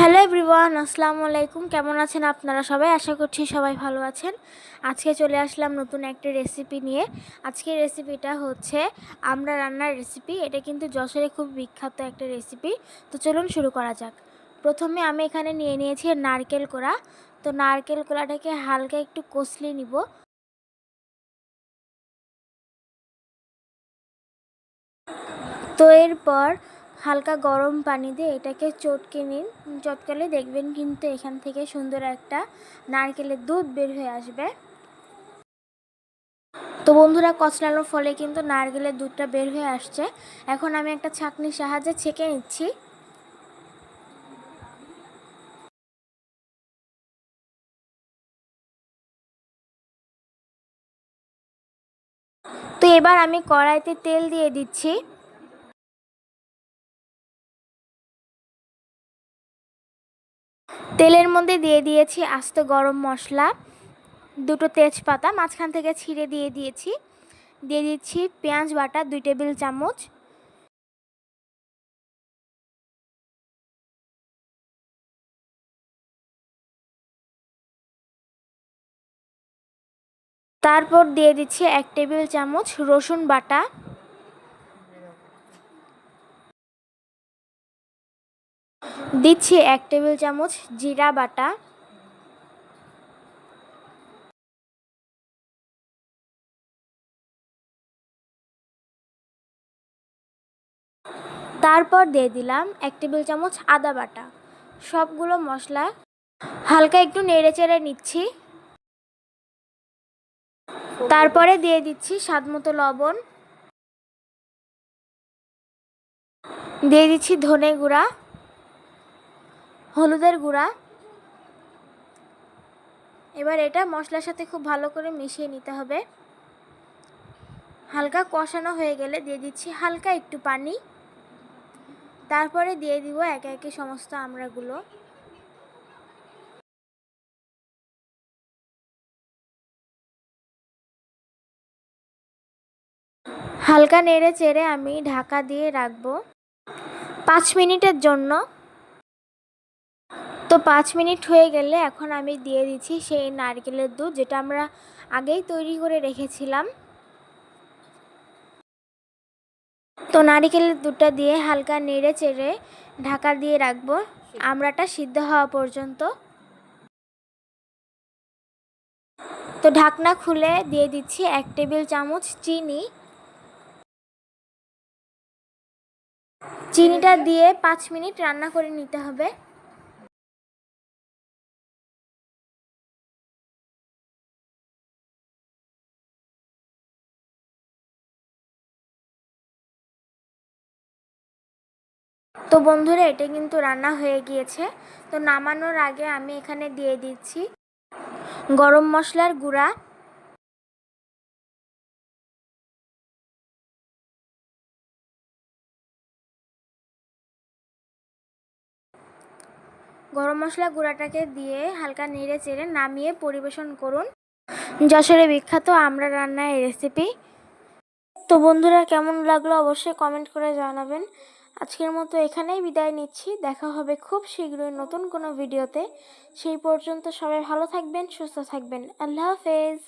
Hello everyone, আসসালামু আলাইকুম। কেমন আছেন আপনারা সবাই? আশা করছি সবাই ভালো আছেন। আজকে চলে আসলাম নতুন একটা রেসিপি নিয়ে। আজকের রেসিপিটা হচ্ছে আমরা রান্নার রেসিপি এটা কিন্তু যশোরে খুব বিখ্যাত একটা রেসিপি তো চলুন শুরু করা যাক। প্রথমে আমি এখানে নিয়ে নিয়েছি নারকেল কোড়া। তো নারকেল কোড়াটাকে হালকা একটু কষলে নিব। তো এরপর হালকা গরম পানি দিয়ে এটাকে চটকে নিন। চটকালে দেখবেন কিন্তু এখান থেকে সুন্দর একটা নারকেলের দুধ বের হয়ে আসবে। তো বন্ধুরা, কচলানোর ফলে কিন্তু নারকেলের দুধটা বের হয়ে আসছে। এখন আমি একটা ছাঁকনির সাহায্যে ছেঁকে নিচ্ছি। তো এবার আমি কড়াইতে তেল দিয়ে দিচ্ছি। তেলের মধ্যে দিয়ে দিয়েছি আস্ত গরম মশলা, দুটো তেজপাতা, মাঝখান থেকে ছিঁড়ে দিয়ে দিয়েছি। দিয়ে দিচ্ছি পেঁয়াজ বাটা, দুই টেবিল চামচ। তারপর দিয়ে দিচ্ছি এক টেবিল চামচ রসুন বাটা। দিচ্ছি এক টেবিল চামচ জিরা বাটা। তারপর দিয়ে দিলাম এক টেবিল চামচ আদা বাটা। সবগুলো মশলা হালকা একটু নেড়ে চেড়ে নিচ্ছি। তারপরে দিয়ে দিচ্ছি স্বাদ মতো লবণ। দিয়ে দিচ্ছি ধনে গুঁড়া। হলুদের গুঁড়া। এবার এটা মশলার সাথে খুব ভালো করে মিশিয়ে নিতে হবে। হালকা কষানো হয়ে গেলে দিয়ে দিচ্ছি হালকা একটু পানি। তারপরে দিয়ে দিব একে একে সমস্ত আমড়াগুলো। হালকা নেড়ে চেড়ে আমি ঢাকা দিয়ে রাখব। পাঁচ মিনিটের জন্য তো পাঁচ মিনিট হয়ে গেলে এখন আমি দিয়ে দিচ্ছি সেই নারকেলের দুধ, যেটা আমরা আগেই তৈরি করে রেখেছিলাম। তো নারিকেলের দুধটা দিয়ে হালকা নেড়ে চেড়ে ঢাকা দিয়ে রাখব। আমড়াটা সিদ্ধ হওয়া পর্যন্ত। তো ঢাকনা খুলে দিয়ে দিচ্ছি এক টেবিল চামচ চিনি। চিনিটা দিয়ে পাঁচ মিনিট রান্না করে নিতে হবে। তো বন্ধুরা, এটা কিন্তু রান্না হয়ে গিয়েছে। তো নামানোর আগে আমি এখানে দিয়ে দিচ্ছি গরম মশলার গুঁড়া। গরম মশলা গুঁড়াটাকে দিয়ে হালকা নেড়ে চেড়ে নামিয়ে পরিবেশন করুন। যশোরে বিখ্যাত আমরা রান্নার রেসিপি তো বন্ধুরা, কেমন লাগল অবশ্যই কমেন্ট করে জানাবেন। আজকের মতো এখানেই বিদায় নিচ্ছি। দেখা হবে খুব শীঘ্রই নতুন কোনো ভিডিওতে। সেই পর্যন্ত সবাই ভালো থাকবেন, সুস্থ থাকবেন। আল্লাহ হাফেজ।